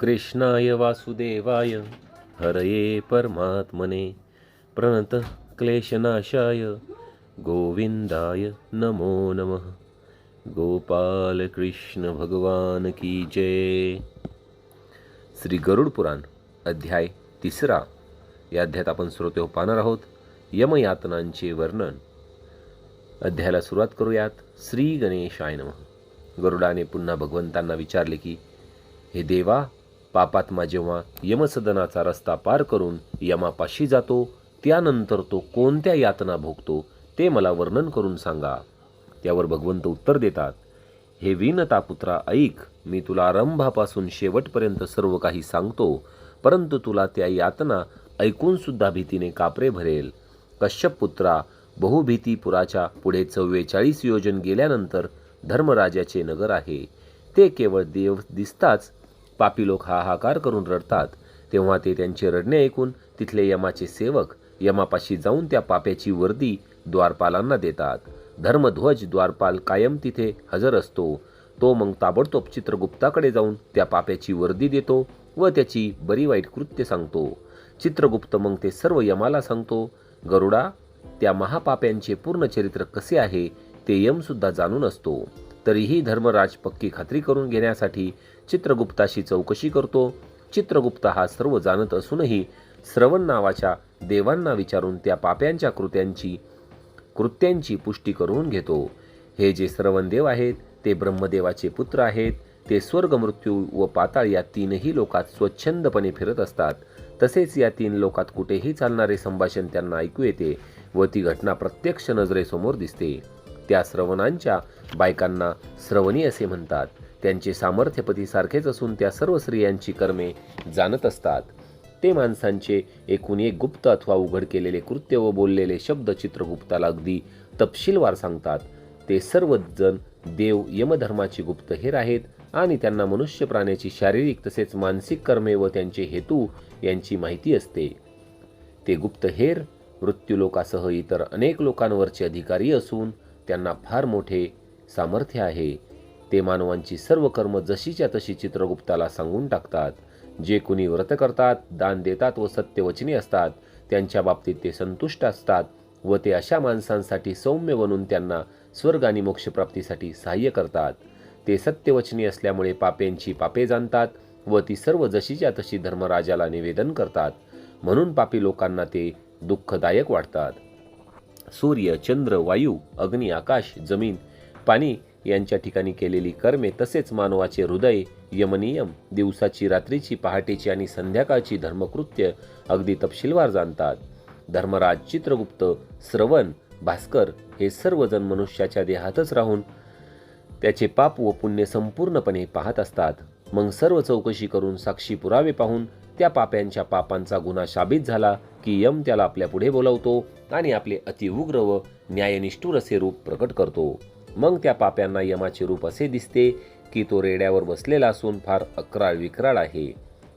कृष्णाय वासुदेवाय हरये परमात्मने। प्रणत क्लेशनाशाय गोविंदाय नमो नमः। गोपाल कृष्ण भगवान की जय। श्री गरुड पुराण अध्याय तिसरा। या अध्यायात आपण श्रोते पाहणार आहोत यमयातनांचे वर्णन. अध्यायाला सुरुवात करूयात श्री गणेशाय नमः. गरुडाने पुन्हा भगवंतांना विचारले की हे देवा पापात्मा जेव्हा यमसदनाचा रस्ता पार करून यमापाशी जातो त्यानंतर तो कोणत्या यातना भोगतो ते मला वर्णन करून सांगा. त्यावर भगवंत उत्तर देतात हे विनता पुत्रा ऐक मी तुला आरंभापासून शेवटपर्यंत सर्व काही सांगतो परंतु तुला त्या यातना ऐकून सुद्धा भीतीने कापरे भरेल. कश्यप पुत्रा बहुभीतीपुराच्या पुढे चव्वेचाळीस योजन गेल्यानंतर धर्मराजाचे नगर आहे. ते केवळ देव दिसताच पापी लोक हाहाकार करून रडतात. तेव्हा ते त्यांचे रडणे ऐकून तिथले यमाचे सेवक यमापाशी जाऊन त्या पाप्याची वर्दी द्वारपालांना देतात. धर्मध्वज द्वारपाल कायम तिथे हजर असतो. तो मग ताबडतोब चित्रगुप्ताकडे जाऊन त्या पाप्याची वर्दी देतो व त्याची बरी वाईट कृत्य सांगतो. चित्रगुप्त मग ते सर्व यमाला सांगतो गरुडा त्या महापाप्यांचे पूर्ण चरित्र कसे आहे ते यमसुद्धा जाणून असतो. तरीही धर्मराज पक्की खात्री करून घेण्यासाठी चित्रगुप्ताशी चौकशी करतो. चित्रगुप्त हा सर्व जाणत असूनही श्रवण नावाच्या देवांना विचारून त्या पाप्यांच्या कृत्यांची कृत्यांची पुष्टी करून घेतो. हे जे श्रवण देव आहेत ते ब्रह्मदेवाचे पुत्र आहेत ते स्वर्ग मृत्यू व पाताळ या तीनही लोकात स्वच्छंदपणे फिरत असतात. तसेच या तीन लोकात कुठेही चालणारे संभाषण त्यांना ऐकू येते व ती घटना प्रत्यक्ष नजरेसमोर दिसते. त्या श्रवणांच्या बायकांना श्रवणी असे म्हणतात. त्यांचे सामर्थ्यपतीसारखेच असून त्या सर्व स्त्रियांची कर्मे जाणत असतात. ते माणसांचे एकूण एक गुप्त अथवा उघड केलेले कृत्य व बोललेले शब्द चित्रगुप्ताला अगदी तपशीलवार सांगतात. ते सर्वजण देव यमधर्माचे गुप्तहेर आहेत आणि त्यांना मनुष्य प्राण्याची शारीरिक तसेच मानसिक कर्मे व त्यांचे हेतू यांची माहिती असते. ते गुप्तहेर मृत्यूलोकासह इतर अनेक लोकांवरचे अधिकारी असून त्यांना फार मोठे सामर्थ्य आहे. ते मानवांची सर्व कर्म जशीच्या तशी चित्रगुप्ताला सांगून टाकतात. जे कुणी व्रत करतात दान देतात व सत्यवचनी असतात त्यांच्या बाबतीत ते संतुष्ट असतात व ते अशा माणसांसाठी सौम्य बनून त्यांना स्वर्ग आणि मोक्षप्राप्तीसाठी सहाय्य करतात. ते सत्यवचनी असल्यामुळे पापेंची पापे जाणतात व ती सर्व जशीच्या तशी धर्मराजाला निवेदन करतात. म्हणून पापी लोकांना ते दुःखदायक वाटतात. सूर्य चंद्र वायू अग्नी आकाश जमीन पाणी यांच्या ठिकाणी केलेली कर्मे तसेच मानवाचे हृदय यमनियम दिवसाची रात्रीची पहाटेची आणि संध्याकाळची धर्मकृत्य अगदी तपशीलवार जाणतात. धर्मराज चित्रगुप्त श्रवण भास्कर हे सर्वजण मनुष्याच्या देहातच राहून त्याचे पाप व पुण्य संपूर्णपणे पाहत असतात. मग सर्व चौकशी करून साक्षी पुरावे पाहून त्या पाप्यांच्या पापांचा गुन्हा साबित झाला की यम त्याला आपल्या पुढे बोलावतो आणि आपले अतिउग्र व न्यायनिष्ठुर असे रूप प्रकट करतो. मग त्या पाप्यांना यमाचे रूप असे दिसते की तो रेड्यावर बसलेला असून फार अकराळ विक्राळ आहे.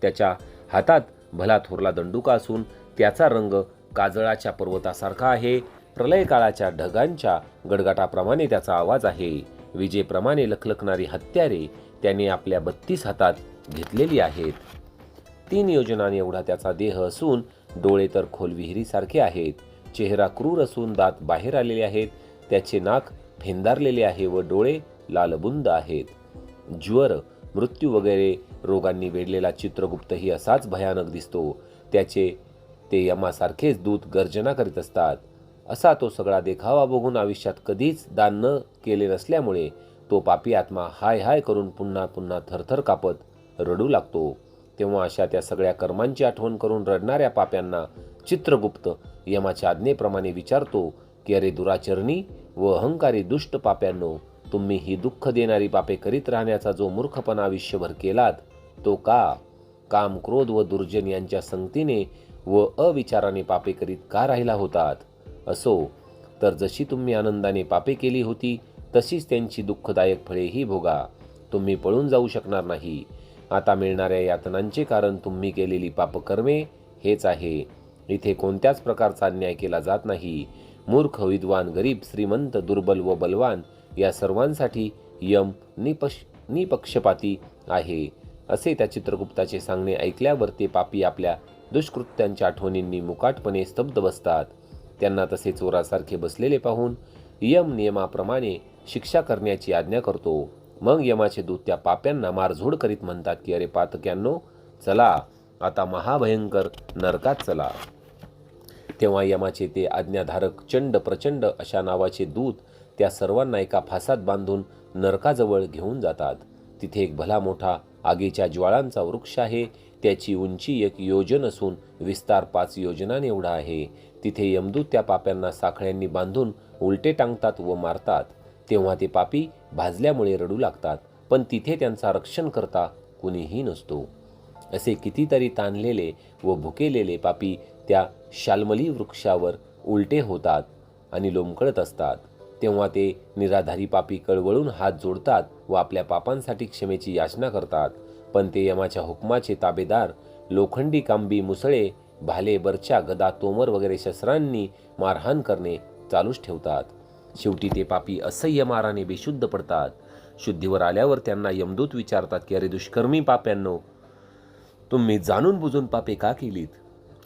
त्याच्या हातात भला थोरला दंडुका असून त्याचा रंग काजळाच्या पर्वतासारखा आहे. प्रलय काळाच्या ढगांच्या गडगटाप्रमाणे त्याचा आवाज आहे. विजेप्रमाणे लखलखणारी हत्यारे त्याने आपल्या बत्तीस हातात घेतलेली आहेत. तीन योजनांनी एवढा त्याचा देह असून डोळे तर खोल विहिरीसारखे आहेत. चेहरा क्रूर असून दात बाहेर आलेले आहेत. त्याचे नाक फेंदारलेले आहे व डोळे लालबुंद आहेत. ज्वर मृत्यू वगैरे रोगांनी वेढलेला चित्रगुप्तही असाच भयानक दिसतो. त्याचे ते यमासारखेच दूत गर्जना करीत असतात. असा तो सगळा देखावा बघून आयुष्यात कधीच दान न केले नसल्यामुळे तो पापी आत्मा हाय हाय करून पुन्हा पुन्हा थरथर कापत रडू लागतो. तेव्हा अशा त्या सगळ्या कर्मांची आठवण करून रडणाऱ्या पाप्यांना चित्रगुप्त यमाच्या आज्ञेप्रमाणे विचारतो की अरे दुराचरणी व अहंकारी दुष्ट पाप्यांनो तुम्ही ही दुःख देणारी पापे करीत राहण्याचा जो मूर्खपणा आयुष्यभर केलात तो का? काम क्रोध व दुर्जन यांच्या संगतीने व अविचाराने पापे करीत का राहिला होतात? असो तर जशी तुम्ही आनंदाने पापे केली होती तशीच त्यांची दुःखदायक फळेही भोगा. तुम्ही पळून जाऊ शकणार नाही. आता मिळणाऱ्या यातनांचे कारण तुम्ही केलेली पापकर्मे हेच आहे. इथे कोणत्याच प्रकारचा अन्याय केला जात नाही. मूर्ख विद्वान गरीब श्रीमंत दुर्बल व बलवान या सर्वांसाठी यम निपश निपक्षपाती आहे. असे त्या चित्रगुप्ताचे सांगणे ऐकल्यावर ते पापी आपल्या दुष्कृत्यांच्या आठवणींनी मुकाटपणे स्तब्ध बसतात. त्यांना तसे चोरासारखे बसलेले पाहून यम नियमाप्रमाणे शिक्षा करण्याची आज्ञा करतो. मग यमाचे दूत त्या पाप्यांना मारझोड करीत म्हणतात की अरे पातक्यांनो चला आता महाभयंकर नरकात चला. तेव्हा यमाचे ते आज्ञाधारक चंड प्रचंड अशा नावाचे दूत त्या सर्वांना एका फासात बांधून नरकाजवळ घेऊन जातात. तिथे एक भला मोठा आगीच्या ज्वाळांचा वृक्ष आहे. त्याची उंची एक योजन असून विस्तार पाच योजनाने एवढा आहे. तिथे यमदूत त्या पाप्यांना साखळ्यांनी बांधून उलटे टांगतात व मारतात. तेव्हा ते पापी भाजल्यामुळे रडू लागतात पण तिथे त्यांचा रक्षण करता कुणीही नसतो. असे कितीतरी ताणलेले व भुकेलेले पापी त्या शाल्मली वृक्षावर उलटे होतात आणि लोंबकळत असतात. तेव्हा ते निराधारी पापी कळवळून हात जोडतात व आपल्या पापांसाठी क्षमेची याचना करतात. पण ते यमाच्या हुकमाचे ताबेदार लोखंडी कांबी मुसळे भाले बरच्या गदा तोमर वगैरे शस्त्रांनी मारहाण करणे चालूच ठेवतात. शेवटी ते पापी असह्य माराने बेशुद्ध पडतात. शुद्धीवर आल्यावर त्यांना यमदूत विचारतात की अरे दुष्कर्मी पाप्यांनो तुम्ही जाणून बुजून पापे का केलीत?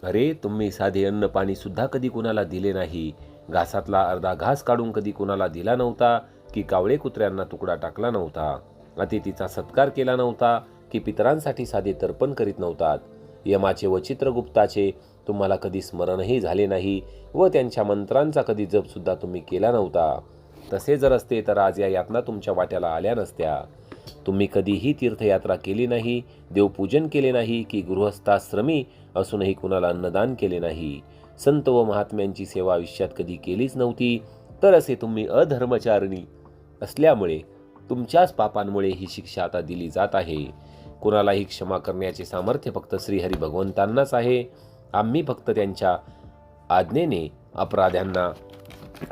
अरे तुम्ही साधे अन्न पाणी सुद्धा कधी कुणाला दिले नाही? घासातला अर्धा घास काढून कधी कुणाला दिला नव्हता? की कावळे कुत्र्यांना तुकडा टाकला नव्हता? अतिथीचा सत्कार केला नव्हता? की पितरांसाठी साधे तर्पण करीत नव्हतात? यमाचे व चित्रगुप्ताचे तुम्हाला कधी स्मरणही झाले नाही व त्यांच्या मंत्रांचा कधी जपसुद्धा तुम्ही केला नव्हता. तसे जर असते तर आज या यातना तुमच्या वाट्याला आल्या नसत्या. तुम्ही कधीही तीर्थयात्रा केली नाही देवपूजन केले नाही की गृहस्थाश्रमी असूनही कुणाला अन्नदान केले नाही. संत व महात्म्यांची सेवा आयुष्यात कधी केलीच नव्हती तर असे तुम्ही अधर्मचारिणी असल्यामुळे तुमच्याच पापांमुळे ही शिक्षा आता दिली जात आहे. कुणालाही क्षमा करण्याचे सामर्थ्य फक्त श्रीहरी भगवंतांनाच आहे. आम्ही फक्त त्यांच्या आज्ञेने अपराध्यांना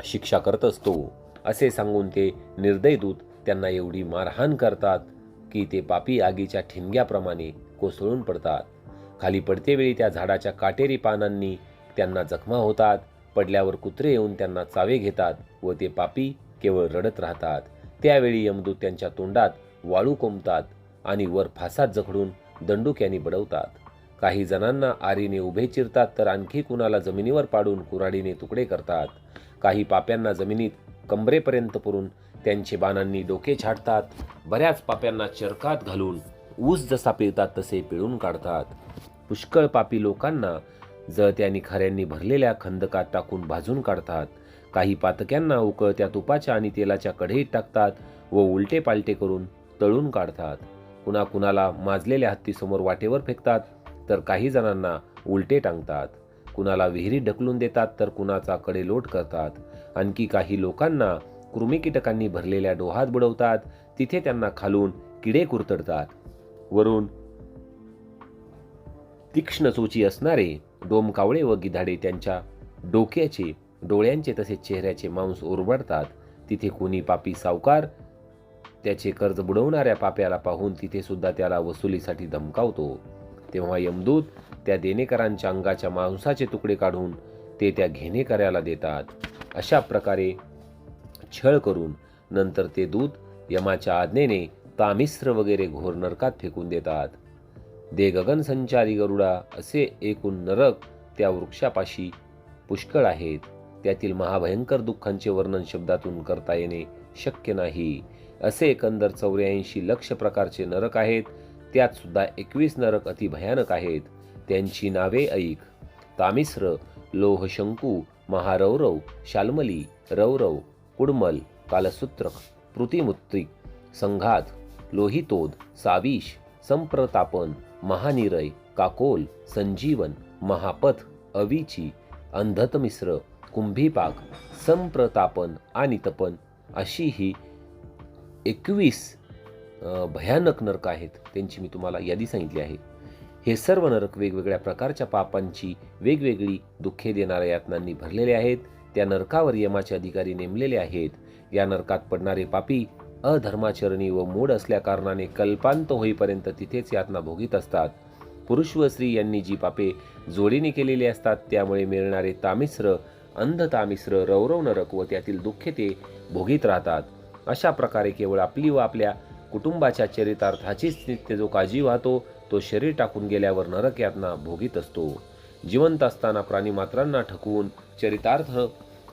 शिक्षा करत असतो. असे सांगून ते निर्दय दूत त्यांना एवढी मारहाण करतात की ते पापी आगीच्या ठिणग्याप्रमाणे कोसळून पडतात. खाली पडतेवेळी त्या झाडाच्या काटेरी पानांनी त्यांना जखमा होतात पडल्यावर कुत्रे येऊन त्यांना चावे घेतात व ते पापी केवळ रडत राहतात. त्यावेळी यमदूत त्यांच्या तोंडात वाळू कोंबतात आणि वर फासात जखडून दंडुक्याने बडवतात. काही जणांना आरीने उभे चिरतात तर आणखी कुणाला जमिनीवर पाडून कुऱ्हाडीने तुकडे करतात. काही पाप्यांना जमिनीत कंबरेपर्यंत पुरून त्यांचे बाणांनी डोके छाटतात. बऱ्याच पाप्यांना चरकात घालून ऊस जसा पिळतात तसे पिळून काढतात. पुष्कळ पापी लोकांना जळत्यानी खऱ्यांनी भरलेल्या खंदकात टाकून भाजून काढतात. काही पातक्यांना उकळत्या तुपाच्या आणि तेलाच्या कढईत टाकतात व उलटे पालटे करून तळून काढतात. कुणा कुणाला माजलेल्या हत्तीसमोर वाटेवर फेकतात तर काही जणांना उलटे टांगतात. कुणाला विहिरीत ढकलून देतात तर कुणाचा कडेलोट करतात. आणखी काही लोकांना कृमी कीटकांनी भरलेल्या डोहात बुडवतात. तिथे त्यांना खालून किडे कुरतडतात. वरून तीक्ष्ण चोची असणारे डोमकावळे व गिधाडे त्यांच्या डोक्याचे डोळ्यांचे तसेच चेहऱ्याचे मांस ओरबडतात. तिथे कोणी पापी सावकार त्याचे कर्ज बुडवणाऱ्या पाप्याला पाहून तिथे सुद्धा त्याला वसुलीसाठी धमकावतो. तेव्हा यमदूत त्या देणेकरांच्या अंगाच्या मांसाचे तुकडे काढून ते त्या घेणेकऱ्याला देतात. अशा प्रकारे छळ करून नंतर ते दूत यमाच्या आज्ञेने तामिस्र वगैरे घोर नरकात फेकून देतात. दे गगन संचारी गरुडा असे एकूण नरक त्या वृक्षापाशी पुष्कळ आहेत. त्यातील महाभयंकर दुःखांचे वर्णन शब्दातून करता येणे शक्य नाही. असे एकंदर चौऱ्याऐंशी लक्ष प्रकारचे नरक आहेत. त्यात सुद्धा एकवीस नरक अतिभयानक आहेत. त्यांची नावे ऐक. तामिस्र लोहशंकू महारौरव शाल्मली रौरव कुडमल कालसूत्रक पृतिमुत्रिक संघात लोहितोद साविश संप्रतापन महानिरय काकोल संजीवन महापथ अविची अंधतमिश्र कुंभीपाक संप्रतापन आणि तपन अशी ही एकवीस भयानक नरक आहेत त्यांची मी तुम्हाला यादी सांगितली आहे. हे सर्व नरक वेगवेगळ्या प्रकारच्या पापांची वेगवेगळी दुःखे देणाऱ्या यातनांनी भरलेले आहेत त्या नरकावर यमाचे अधिकारी नेमलेले आहेत. या नरकात पडणारे पापी अधर्माचरणी व मूड असल्या कारणाने कल्पांत होईपर्यंत तिथेच यातना भोगीत असतात. पुरुष व स्त्री यांनी जी पापे जोडीने केलेली असतात त्यामुळे मिळणारे तामिश्र अंध तामिस्र रौरव नरक व त्यातील दुःखे ते भोगीत राहतात. अशा प्रकारे केवळ आपली व आपल्या कुटुंबाच्या चरितार्थाचीच नित्य जो काळजी वाहतो तो शरीर टाकून गेल्यावर नरक यातना भोगीत असतो. जिवंत असताना प्राणीमात्रांना ठकवून चरितार्थ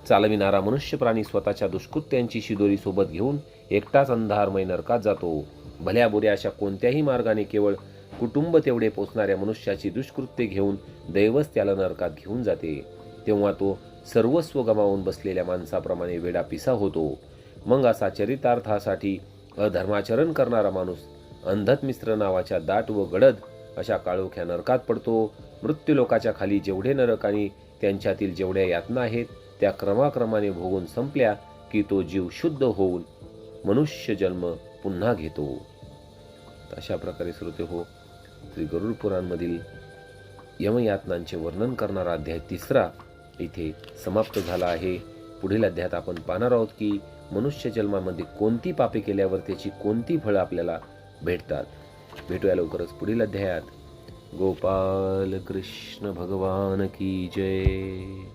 चालविणारा मनुष्य प्राणी स्वतःच्या दुष्कृत्यांची शिदोरी सोबत घेऊन एकटाच अंधारमय नरकात जातो. भल्या बुऱ्या अशा कोणत्याही मार्गाने केवळ कुटुंब तेवढे पोचणाऱ्या मनुष्याची दुष्कृत्ये घेऊन दैवच त्याला नरकात घेऊन जाते. तेव्हा तो सर्वस्व गमावून बसलेल्या माणसाप्रमाणे वेडा पिसा होतो. मग असा चरितार्थासाठी अधर्माचरण करणारा माणूस अंधत मिश्र नावाच्या दाट व गडद अशा काळोख्या नरकात पडतो. मृत्यूलोकाच्या खाली जेवढे नरक आणि त्यांच्यातील जेवढ्या यातना आहेत त्या क्रमाक्रमाने भोगून संपल्या की तो जीव शुद्ध होऊन मनुष्य जन्म पुन्हा घेतो. अशा प्रकारे श्रोते हो श्री गरुड पुराणमधील यमयातनांचे वर्णन करणारा अध्याय तिसरा इथे समाप्त झाला आहे. पुढील अध्यायात आपण पाहणार आहोत की मनुष्य जन्मामध्ये कोणती पापे केल्यावर त्याची कोणती फळं आपल्याला भेटतात? भेटूया लवकरच पुढील अध्यायात. गोपाल कृष्ण भगवान की जय.